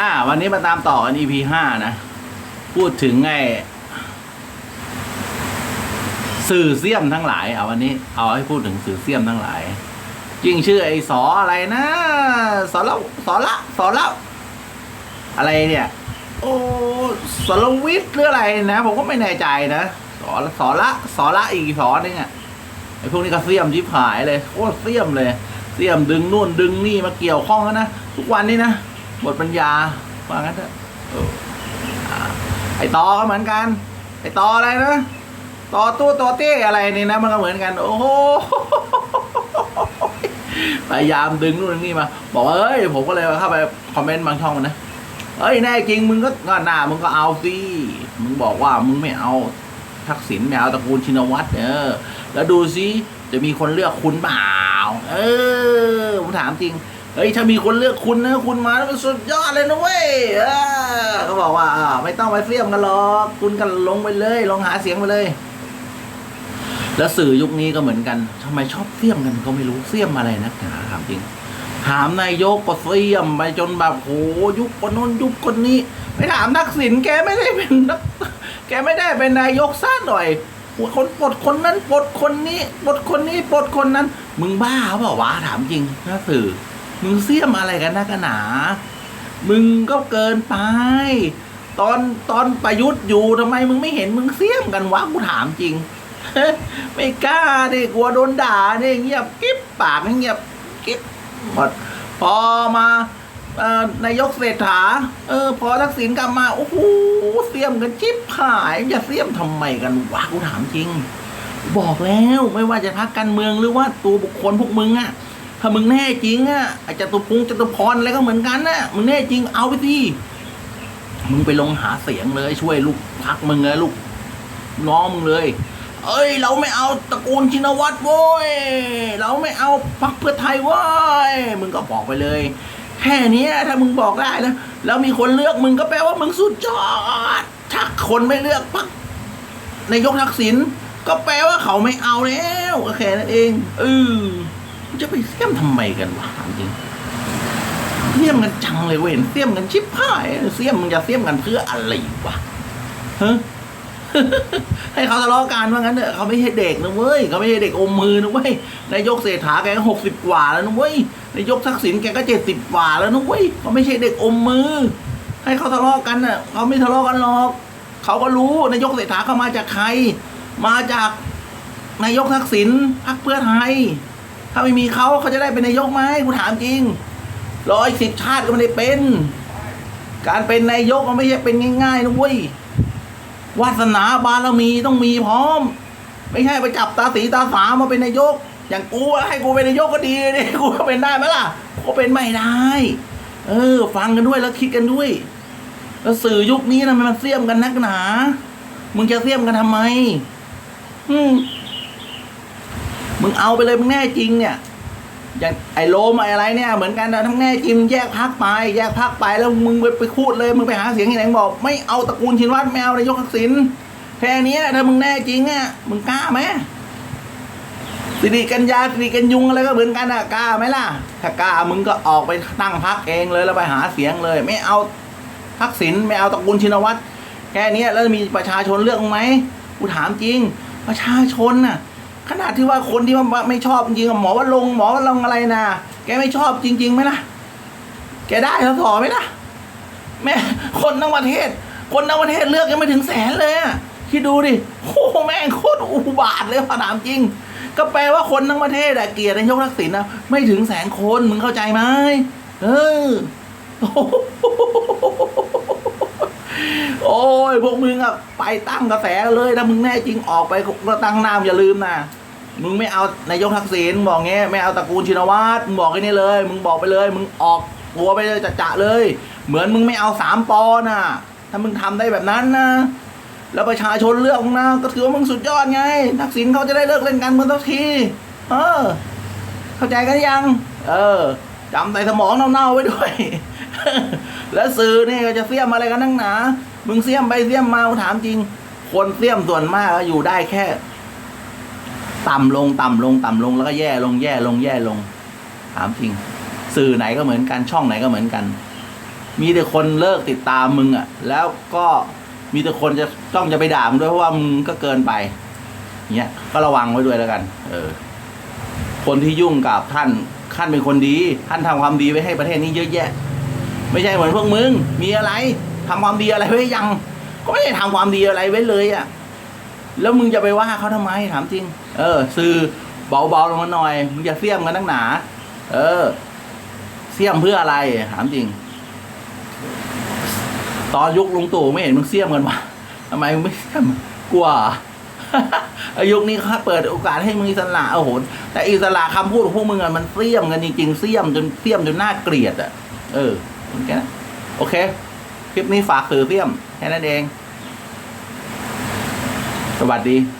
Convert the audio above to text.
อ่า วันนี้มาตามต่อกัน EP ห้านะ พูดถึงไงสื่อเสียมทั้งหลาย เอาวันนี้ เอาให้พูดถึงสื่อเสียมทั้งหลายยิ่งชื่อไอ้สออะไรนะสอละสอละสอละอะไรเนี่ย โอ้สรวิทย์หรืออะไรนะ ผมก็ไม่แน่ใจนะสอสอละสอละอีกสอนึงอะไอ้พวกนี้ก็เสียมชิบหายเลยโคตรเสียมเลย เสียมดึงนู่นดึงนี่มาเกี่ยวข้องกันนะทุกวันนี้นะ หมดปัญญาว่างั้นเถอะเอออ่าไอ้ตอก็เหมือนกัน ไอ้ตออะไรนะตอตู้ตอเต้อะไรนี่นะ มันก็เหมือนกัน โอ้โหพยายามดึงนู่นนี่มา บอกว่าเอ้ยผมก็เลยเข้าไปคอมเมนต์บางช่องมันนะเอ้ยแน่จริงมึงก็ก็หน้ามึงก็เอาสิมึงบอกว่ามึงไม่เอาทักษิณไม่เอาตระกูลชินวัตรเออ แล้วดูซิจะมีคนเลือกคุณเปล่าเออผมถามจริง เฮ้ยถ้ามีคนเลือกคุณนะคุณมาแล้วมันสุดยอดเลยนะเว้ยเขาบอกว่าไม่ต้องไปเสียมกันหรอกคุณกันลงไปเลยลงหาเสียงไปเลย แล้วสื่อยุคนี้ก็เหมือนกันทำไมชอบเสียมกันก็ไม่รู้เสียมอะไรนักหนาถามจริงถามนายกก็เสียมไปจนแบบโหยุคคนนู้นยุคคนนี้ไปถามทักษิณแกไม่ได้เป็นนักแกไม่ได้เป็นนายกซะหน่อยคนปลดคนนั้นปลดคนนี้ปลดคนนี้ปลดคนนั้น มึงบ้าเปล่าวะถามจริงนะสื่อ มึงเสียมอะไรกันนักกันหนา มึงก็เกินไป ตอนตอนประยุทธ์อยู่ทำไมมึงไม่เห็นมึงเสียมกันวะกูถามจริง ไม่กล้าดิกลัวโดนด่าเนี่ยเงียบกิ๊บปากเงียบกิ๊บหมดพอมาอนายกเศรษฐา เออ พอทักษิณกลับมา โอ้โหเสียมกันจิ๊บหายจะเสียมทำไมกันวะกูถามจริง บอกแล้วไม่ว่าจะพักการเมืองหรือว่าตัวบุคคลพวกมึงอะ ถ้ามึงแน่จริงอะไอจตุพงษ์จตุพรอะไรก็เหมือนกันนะมึงแน่จริงเอาไปสิมึงไปลงหาเสียงเลยช่วยลูกพักมึงเลยลูกน้องมึงเลย เอ้ย เราไม่เอาตระกูลชินวัตรโว้ยเราไม่เอาพรรคเพื่อไทยเว้ยมึงก็บอกไปเลย แค่นี้ถ้ามึงบอกได้แล้วแล้วมีคนเลือกมึงก็แปลว่ามึงสุดยอดถ้าคนไม่เลือกพรรคนายกทักษิณก็แปลว่าเขาไม่เอาแล้วแค่นั้นเองเออ จะไปเสี่ยมทำไมกันวะถามจริงเสี่ยมกันจังเลยเว้ยเสี่ยมกันชิบหายเสี่ยมมึงจะเสี่ยมกันเพื่ออะไรวะฮะให้เขาทะเลาะกันว่างั้นเถอะเขาไม่ใช่เด็กนะเว้ยเขาไม่ใช่เด็กอมมือนะเว้ยนายกเศรษฐาแกก็หกสิบกว่าแล้วนะเว้ยนายกทักษิณแกก็เจ็ดสิบกว่าแล้วนะเว้ยเขาไม่ใช่เด็กอมมือ ให้เขาทะเลาะกันน่ะเขาไม่ทะเลาะกันหรอกเขาก็รู้นายกเศรษฐาเขามาจากใคร มาจากนายกทักษิณพรรคเพื่อไทย ถ้าไม่มีเขาเขาจะได้เป็นนายกไหมกูถามจริงร้อยสิบชาติก็ไม่ได้เป็น การเป็นนายกมันไม่ใช่เป็นง่ายๆนะเว้ยวาสนาบารมีต้องมีพร้อม ไม่ใช่ไปจับตาสีตาสามาเป็นนายก อย่างกูให้กูเป็นนายกก็ดีดิกูก็เป็นได้ไหมล่ะกูเป็นไม่ได้ เออ ฟังกันด้วยแล้วคิดกันด้วย แล้วสื่อยุคนี้นะมันเสี่ยมกันนักหนา มึงจะเสี่ยมกันทำไม อืม มึงเอาไปเลยมึงแน่จริงเนี่ยอย่างไอ้โลมไอ้อะไรเนี่ยเหมือนกันนะทั้งแน่จริงแยกพักไป แยกพักไปแล้วมึงไปไปพูดเลยมึงไปหาเสียงที่ไหนบอก ไม่เอาตระกูลชินวัตรไม่เอานายกทักษิณแค่นี้ถ้ามึงแน่จริงอะมึงกล้าไหมสิริกัญญาสิริกัญยุงอะไรก็เหมือนกันอะกล้าไหมล่ะ ถ้ากล้ามึงก็ออกไปตั้งพักเองเลยแล้วไปหาเสียงเลย ไม่เอาทักษิณไม่เอาตระกูลชินวัตรแค่นี้แล้วมีประชาชนเลือกมึงไหมกูถามจริง ประชาชนน่ะ ขนาดที่ว่าคนที่ว่าไม่ชอบจริงๆอะหมอว่าลงหมอว่าลงอะไรนะแกไม่ชอบจริงๆไหมล่ะแกได้สสไหมล่ะแม่คนทั้งประเทศ คนทั้งประเทศเลือกยังไม่ถึงแสนเลยอะคิดดูดิโอ้แม่งโคตรอุบาทเลยพอถามจริง ก็แปลว่าคนทั้งประเทศอะเกลียดนายกทักษิณนะไม่ถึงแสนคนมึงเข้าใจไหมเออโอ้โหโอ้ยพวกมึงอะไปตั้งกระแสเลยถ้ามึงแน่จริงออกไปก็ตั้งนามอย่าลืมนะ มึงไม่เอานายกทักษิณบอกเงี้ยไม่เอาตระกูลชินวัตรมึงบอกแค่นี้เลย มึงบอกไปเลย มึงออกตัวไปเลยจะจะๆเลย เหมือนมึงไม่เอาสามปอน่ะ ถ้ามึงทำได้แบบนั้นนะแล้วประชาชนเลือกมึงนะก็ถือว่ามึงสุดยอดไง ทักษิณเขาจะได้เลิกเล่นการเมืองสักที เออ เข้าใจกันยัง เออจำใส่สมองเน่าๆไว้ด้วย แล้วสื่อนี่ก็จะเสียมอะไรกันนักหนา มึงเสียมไปเสียมมาถามจริง คนเสียมส่วนมากอยู่ได้แค่ ต่ำลงต่ำลงต่ำลงแล้วก็แย่ลงแย่ลงแย่ลง ถามจริง สื่อไหนก็เหมือนกันช่องไหนก็เหมือนกัน มีแต่คนเลิกติดตามมึงอะ แล้วก็มีแต่คนจะต้องจะไปด่ามึงด้วยเพราะว่ามึงก็เกินไปเนี้ยก็ระวังไว้ด้วยแล้วกัน เออ คนที่ยุ่งกับท่านท่านเป็นคนดี ท่านทำความดีไว้ให้ประเทศนี้เยอะแยะ ไม่ใช่เหมือนพวกมึง มีอะไรทำความดีอะไรไว้ยัง ก็ไม่ได้ทำความดีอะไรไว้เลยอะ แล้วมึงจะไปว่าเขาทำไมถามจริง เออ สื่อเบาๆลงมาหน่อยมึงอย่าเสี่ยมกันนักหนา เออ เสี่ยมเพื่ออะไรถามจริง ตอนยุคลุงตู่ไม่เห็นมึงเสี่ยมกันวะทำไมมึงไม่เสี่ยมกลัวอายุนี้เขาเปิดโอกาสให้มึงอิสระโอ้โหแต่อิสระคำพูดของพวกมึงอะมันเสี่ยมกันจริงๆเสี่ยมจนเสี่ยมจนน่าเกลียดอะเออโอเคคลิปนี้ฝากสื่อเสี่ยมแค่นั้นเอง สวัสดี